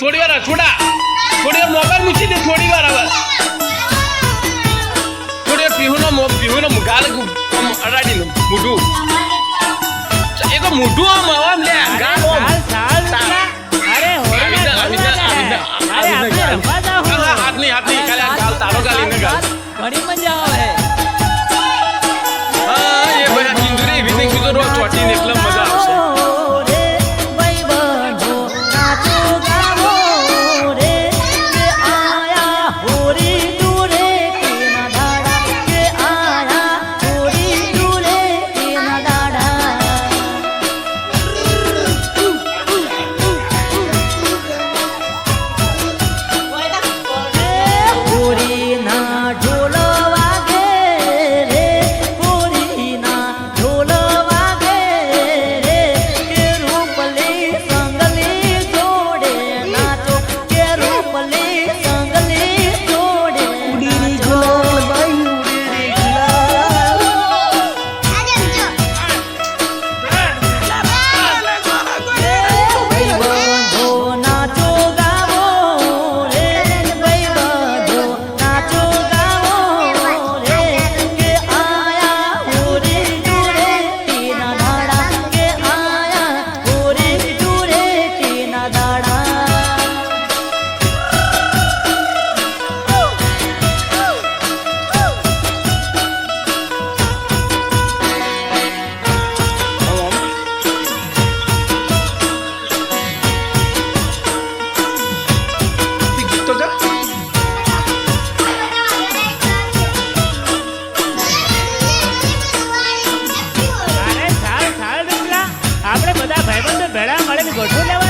થોડી વાર છોડા થોડી વાર મોબાઈલ મૂકી દે, થોડી વાર હવે થોડી વાર પીહુનો પીહુનો ગાલ અડાડીને મૂઢું. એ તો મૂઢું આમ આમ લે. Của.